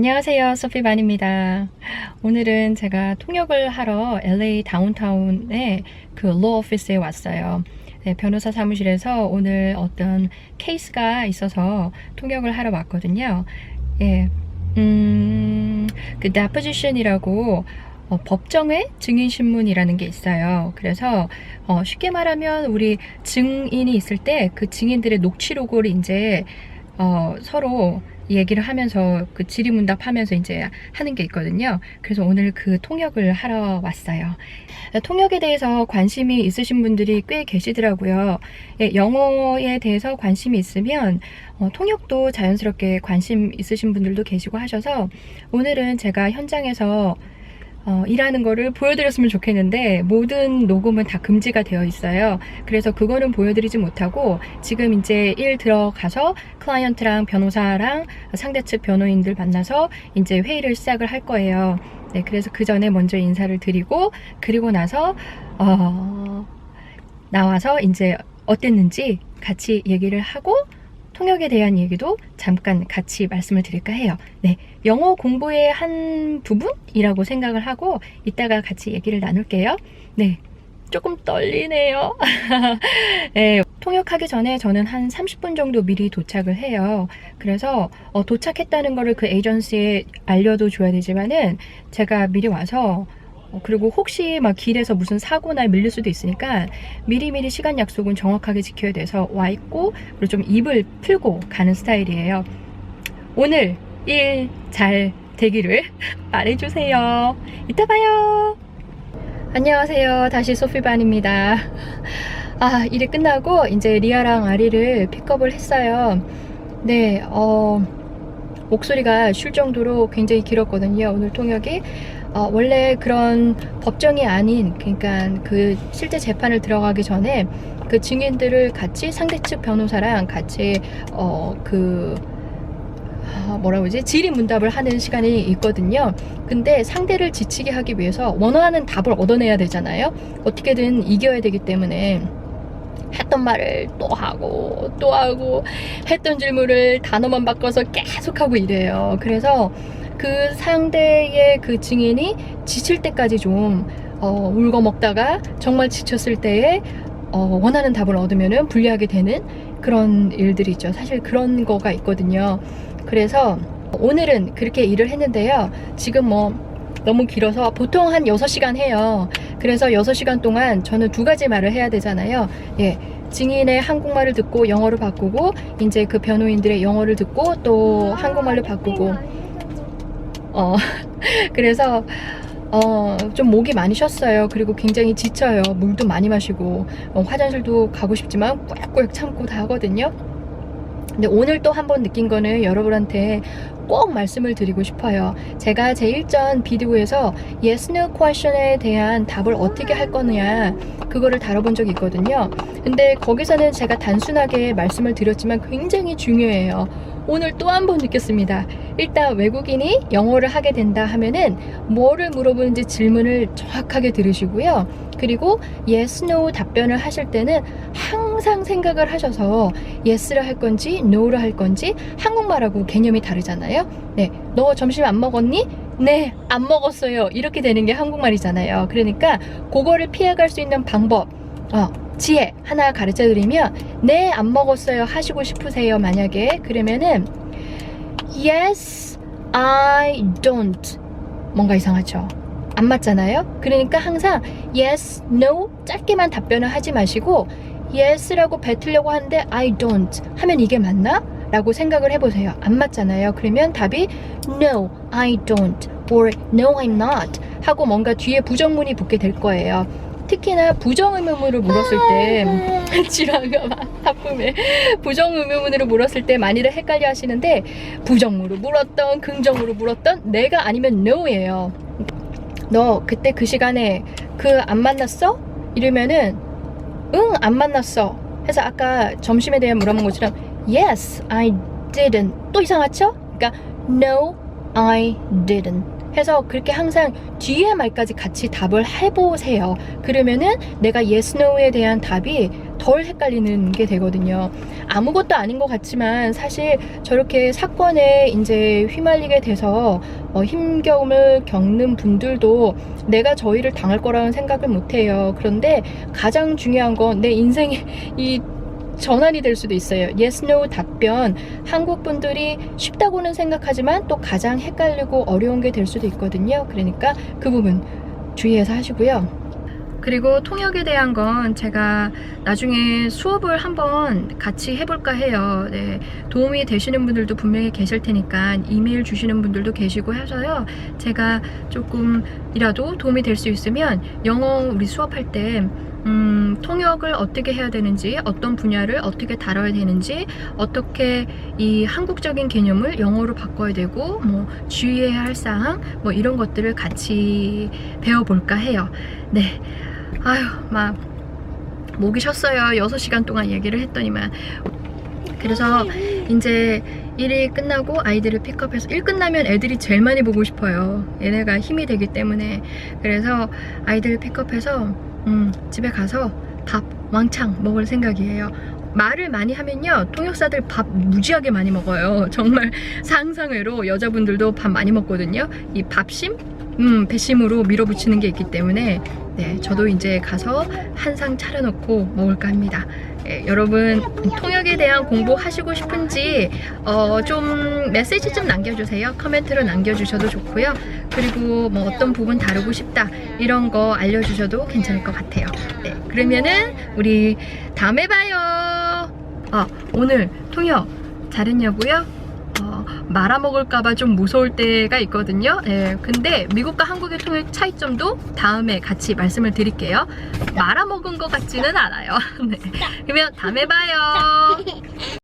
안녕하세요. 소피반입니다. 오늘은 제가 통역을 하러 LA 다운타운의 그 로어 오피스에 왔어요. 네, 변호사 사무실에서 오늘 어떤 케이스가 있어서 통역을 하러 왔거든요. 예, 음, 그 deposition이라고 어, 법정의 증인신문이라는 게 있어요. 그래서 어, 쉽게 말하면 우리 증인이 있을 때 그 증인들의 녹취록을 이제 어, 서로 얘기를 하면서 그 질의문답 하면서 이제 하는 게 있거든요. 그래서 오늘 그 통역을 하러 왔어요. 통역에 대해서 관심이 있으신 분들이 꽤 계시더라고요. 예, 영어에 대해서 관심이 있으면 어, 통역도 자연스럽게 관심 있으신 분들도 계시고 하셔서 오늘은 제가 현장에서 어, 일하는 거를 보여드렸으면 좋겠는데 모든 녹음은 다 금지가 되어 있어요. 그래서 그거는 보여드리지 못하고 지금 이제 일 들어가서 클라이언트랑 변호사랑 상대 측 변호인들 만나서 이제 회의를 시작을 할 거예요. 네, 그래서 그 전에 먼저 인사를 드리고 그리고 나서 어, 나와서 이제 어땠는지 같이 얘기를 하고 통역에 대한 얘기도 잠깐 같이 말씀을 드릴까 해요. 네, 영어 공부의 한 부분이라고 생각을 하고 이따가 같이 얘기를 나눌게요. 네, 조금 떨리네요. 네, 통역하기 전에 저는 한 30분 정도 미리 도착을 해요. 그래서 어, 도착했다는 거를 그 에이전시에 알려도 줘야 되지만은 제가 미리 와서 어, 그리고 혹시 막 길에서 무슨 사고나 밀릴 수도 있으니까 미리미리 시간 약속은 정확하게 지켜야 돼서 와 있고 그리고 좀 입을 풀고 가는 스타일이에요. 오늘 일 잘 되기를 말해주세요. 이따 봐요. 안녕하세요. 다시 소피반입니다. 아, 일이 끝나고 이제 리아랑 아리를 픽업을 했어요. 네, 어, 목소리가 쉴 정도로 굉장히 길었거든요. 오늘 통역이. 어, 원래 그런 법정이 아닌, 그러니까 그 실제 재판을 들어가기 전에 그 증인들을 같이 상대 측 변호사랑 같이, 어, 그, 아, 뭐라고 그러지? 질의 문답을 하는 시간이 있거든요. 근데 상대를 지치게 하기 위해서 원하는 답을 얻어내야 되잖아요. 어떻게든 이겨야 되기 때문에 했던 말을 또 하고 또 하고 했던 질문을 단어만 바꿔서 계속 하고 이래요. 그래서 그 상대의 그 증인이 지칠 때까지 좀 어, 울고 먹다가 정말 지쳤을 때에 어, 원하는 답을 얻으면은 불리하게 되는 그런 일들이 있죠. 사실 그런 거가 있거든요. 그래서 오늘은 그렇게 일을 했는데요. 지금 뭐 너무 길어서 보통 한 6시간 해요. 그래서 6시간 동안 저는 두 가지 말을 해야 되잖아요. 예. 증인의 한국말을 듣고 영어로 바꾸고 이제 그 변호인들의 영어를 듣고 또 한국말로 바꾸고 어 그래서 어 좀 목이 많이 쉬었어요. 그리고 굉장히 지쳐요. 물도 많이 마시고 어, 화장실도 가고 싶지만 꾸역꾸역 참고 다 하거든요. 근데 오늘 또 한 번 느낀 거는 여러분한테 꼭 말씀을 드리고 싶어요. 제가 제 일전 비디오에서 yes, no question에 대한 답을 어떻게 할 거냐 그거를 다뤄본 적이 있거든요. 근데 거기서는 제가 단순하게 말씀을 드렸지만 굉장히 중요해요. 오늘 또 한 번 느꼈습니다. 일단 외국인이 영어를 하게 된다 하면은 뭐를 물어보는지 질문을 정확하게 들으시고요. 그리고 yes, no 답변을 하실 때는 항상 생각을 하셔서 yes를 할 건지 no를 할 건지 한국말하고 개념이 다르잖아요. 네, 너 점심 안 먹었니? 네, 안 먹었어요. 이렇게 되는 게 한국말이잖아요. 그러니까 그거를 피해갈 수 있는 방법, 어, 지혜 하나 가르쳐 드리면 네, 안 먹었어요 하시고 싶으세요. 만약에 그러면은 yes, I don't 뭔가 이상하죠. 안 맞잖아요. 그러니까 항상 yes, no 짧게만 답변을 하지 마시고 yes라고 뱉으려고 하는데 I don't 하면 이게 맞나? 라고 생각을 해보세요. 안 맞잖아요. 그러면 답이 no, I don't or no, I'm not 하고 뭔가 뒤에 부정문이 붙게 될 거예요. 특히나 부정의문으로 물었을 때 지라가 막 하품에 부정의문으로 물었을 때 많이들 헷갈려 하시는데 부정으로 물었던 긍정으로 물었던 내가 아니면 no예요. 너 그때 그 시간에 그 안 만났어? 이러면은 응 안 만났어. 해서 아까 점심에 대한 물어본 것처럼 yes I didn't 또 이상하죠? 그러니까 no I didn't 해서 그렇게 항상 뒤에 말까지 같이 답을 해보세요. 그러면은 내가 yes, no에 대한 답이 덜 헷갈리는 게 되거든요. 아무것도 아닌 것 같지만 사실 저렇게 사건에 이제 휘말리게 돼서 어, 힘겨움을 겪는 분들도 내가 저희를 당할 거라는 생각을 못 해요. 그런데 가장 중요한 건 내 인생의 이 전환이 될 수도 있어요. yes, no 답변. 한국 분들이 쉽다고는 생각하지만 또 가장 헷갈리고 어려운 게 될 수도 있거든요. 그러니까 그 부분 주의해서 하시고요. 그리고 통역에 대한 건 제가 나중에 수업을 한번 같이 해볼까 해요. 네, 도움이 되시는 분들도 분명히 계실 테니까 이메일 주시는 분들도 계시고 해서요. 제가 조금이라도 도움이 될 수 있으면 영어 우리 수업할 때 음, 통역을 어떻게 해야 되는지, 어떤 분야를 어떻게 다뤄야 되는지, 어떻게 이 한국적인 개념을 영어로 바꿔야 되고, 뭐, 주의해야 할 사항, 뭐, 이런 것들을 같이 배워볼까 해요. 네. 아휴, 막, 목이 쉬었어요. 6시간 동안 얘기를 했더니만. 그래서 이제 일이 끝나고 아이들을 픽업해서 일 끝나면 애들이 제일 많이 보고 싶어요. 얘네가 힘이 되기 때문에. 그래서 아이들 픽업해서 음, 집에 가서 밥 왕창 먹을 생각이에요. 말을 많이 하면요 통역사들 밥 무지하게 많이 먹어요. 정말 상상외로 여자분들도 밥 많이 먹거든요. 이 밥심? 음 배심으로 밀어붙이는 게 있기 때문에 네 저도 이제 가서 한 상 차려놓고 먹을까 합니다. 예, 여러분 통역에 대한 공부 하시고 싶은지 어, 좀 메시지 좀 남겨주세요. 커멘트로 남겨주셔도 좋고요. 그리고 뭐 어떤 부분 다루고 싶다 이런 거 알려주셔도 괜찮을 것 같아요. 네 그러면은 우리 다음에 봐요. 아 오늘 통역 잘했냐고요? 어, 말아먹을까봐 좀 무서울 때가 있거든요. 예, 근데 미국과 한국의 통역 차이점도 다음에 같이 말씀을 드릴게요. 말아먹은 것 같지는 않아요. 네. 그러면 다음에 봐요.